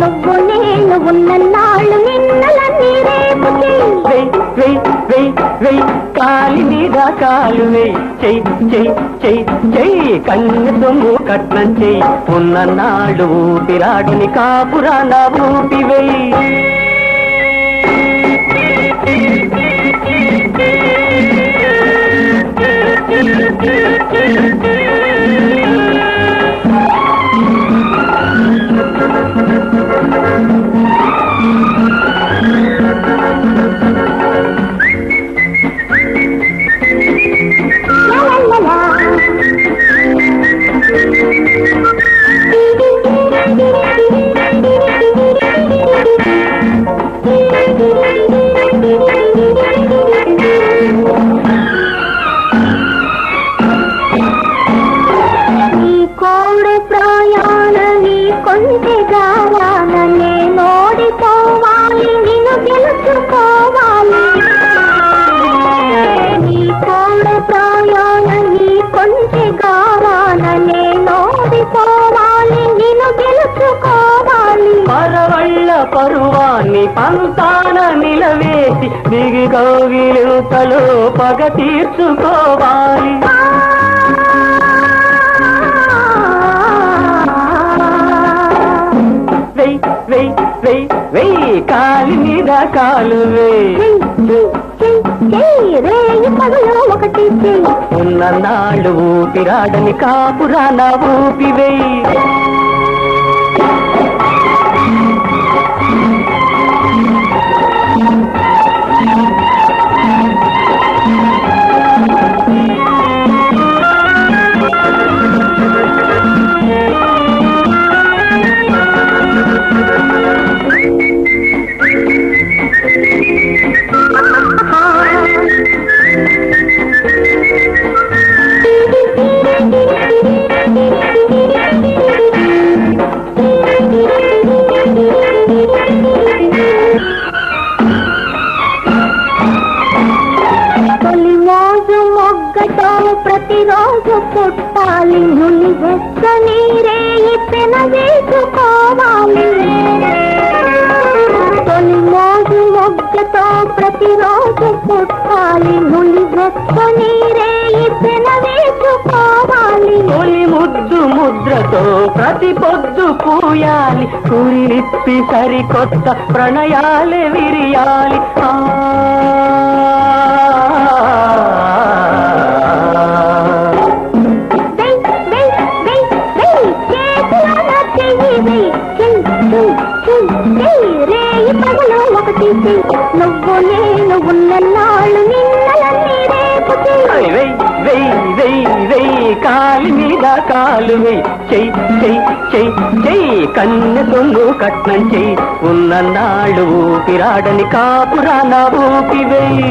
నువ్వు నేను ఉన్న వెయ్ వెయ్ కాలి మీద కాలు వెయ్ చెయ్ చెయ్ చెయ్ చెయ్ కన్ను దొంగు కట్నం చెయ్ ఉన్న నాడు ఊపిరాడిని కాపురాన ఊపి వెయ్ పరువాన్ని పంతాన నిలవేసి దిగి గౌగిలుతలో పగ తీర్చుకోవాలి. వెయ్ వెయ్ వెయ్ వెయ్ కాలి మీద కాలు ఒకటి ఉన్న నాళ్ళు ఊపిరాడని కాపురాన ఊపి వెయ్యి ప్రతిరోజు పుట్టాలి నులి వెచ్చ నీరే పెన వేసుకోవాలి. తొలి మోజు మొగ్గతో ప్రతిరోజు పుట్టాలి నులి వెచ్చ నీరే పెన వేసుకోవాలి. తొలి ముద్దు ముద్రతో ప్రతి పొద్దు పూయాలి. కురిలిప్పి సరికొత్త ప్రణయాలే విరియాలి. ఆ చెయ్ నువ్వు నేను ఉన్న నాళ్ళు నిన్నలన్నీ రేపు చెయ్ వెయ్ వెయ్ వెయ్ వెయ్ కాలి మీద కాలు వెయ్. చెయ్ చెయ్ చెయ్ చెయ్ కన్ను సొన్ను కట్నం చెయ్. ఉన్న నాడు ఊపిరాడని కాపురాన ఊపి వెయ్